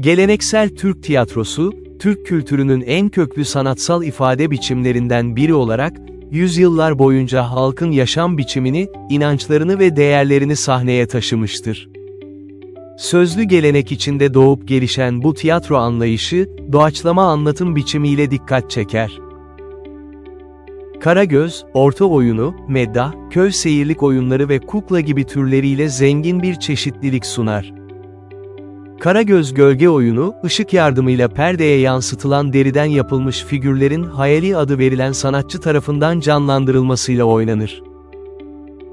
Geleneksel Türk tiyatrosu, Türk kültürünün en köklü sanatsal ifade biçimlerinden biri olarak, yüzyıllar boyunca halkın yaşam biçimini, inançlarını ve değerlerini sahneye taşımıştır. Sözlü gelenek içinde doğup gelişen bu tiyatro anlayışı, doğaçlama anlatım biçimiyle dikkat çeker. Karagöz, orta oyunu, meddah, köy seyirlik oyunları ve kukla gibi türleriyle zengin bir çeşitlilik sunar. Karagöz gölge oyunu, ışık yardımıyla perdeye yansıtılan deriden yapılmış figürlerin hayali adı verilen sanatçı tarafından canlandırılmasıyla oynanır.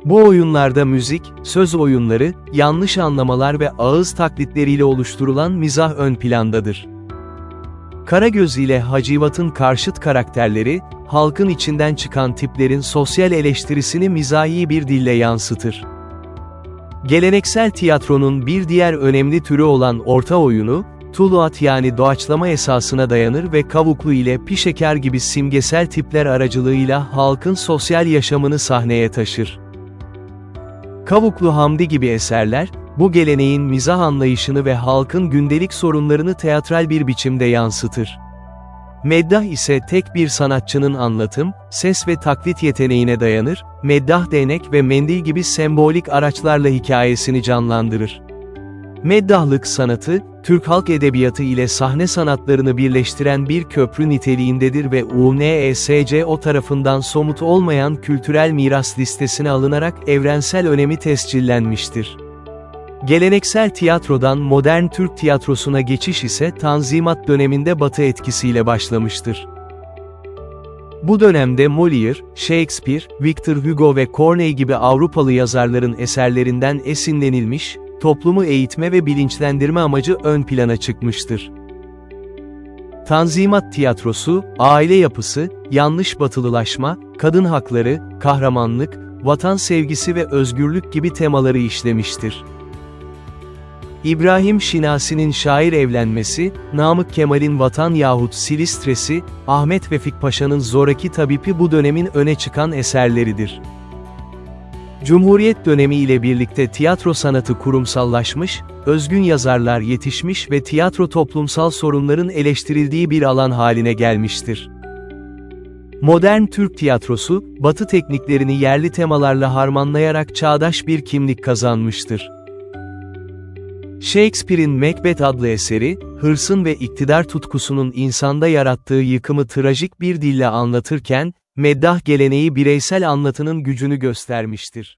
Bu oyunlarda müzik, söz oyunları, yanlış anlamalar ve ağız taklitleriyle oluşturulan mizah ön plandadır. Karagöz ile Hacivat'ın karşıt karakterleri, halkın içinden çıkan tiplerin sosyal eleştirisini mizahi bir dille yansıtır. Geleneksel tiyatronun bir diğer önemli türü olan orta oyunu, tuluat yani doğaçlama esasına dayanır ve kavuklu ile pişeker gibi simgesel tipler aracılığıyla halkın sosyal yaşamını sahneye taşır. Kavuklu Hamdi gibi eserler, bu geleneğin mizah anlayışını ve halkın gündelik sorunlarını teatral bir biçimde yansıtır. Meddah ise tek bir sanatçının anlatım, ses ve taklit yeteneğine dayanır, meddah değnek ve mendil gibi sembolik araçlarla hikayesini canlandırır. Meddahlık sanatı, Türk halk edebiyatı ile sahne sanatlarını birleştiren bir köprü niteliğindedir ve UNESCO tarafından somut olmayan kültürel miras listesine alınarak evrensel önemi tescillenmiştir. Geleneksel tiyatrodan modern Türk tiyatrosuna geçiş ise Tanzimat döneminde Batı etkisiyle başlamıştır. Bu dönemde Molière, Shakespeare, Victor Hugo ve Corneille gibi Avrupalı yazarların eserlerinden esinlenilmiş, toplumu eğitme ve bilinçlendirme amacı ön plana çıkmıştır. Tanzimat tiyatrosu, aile yapısı, yanlış batılılaşma, kadın hakları, kahramanlık, vatan sevgisi ve özgürlük gibi temaları işlemiştir. İbrahim Şinasi'nin şair evlenmesi, Namık Kemal'in Vatan yahut Silistres'i, Ahmet Vefik Paşa'nın Zoraki Tabipi bu dönemin öne çıkan eserleridir. Cumhuriyet dönemi ile birlikte tiyatro sanatı kurumsallaşmış, özgün yazarlar yetişmiş ve tiyatro toplumsal sorunların eleştirildiği bir alan haline gelmiştir. Modern Türk tiyatrosu, batı tekniklerini yerli temalarla harmanlayarak çağdaş bir kimlik kazanmıştır. Shakespeare'in Macbeth adlı eseri, hırsın ve iktidar tutkusunun insanda yarattığı yıkımı trajik bir dille anlatırken, meddah geleneği bireysel anlatının gücünü göstermiştir.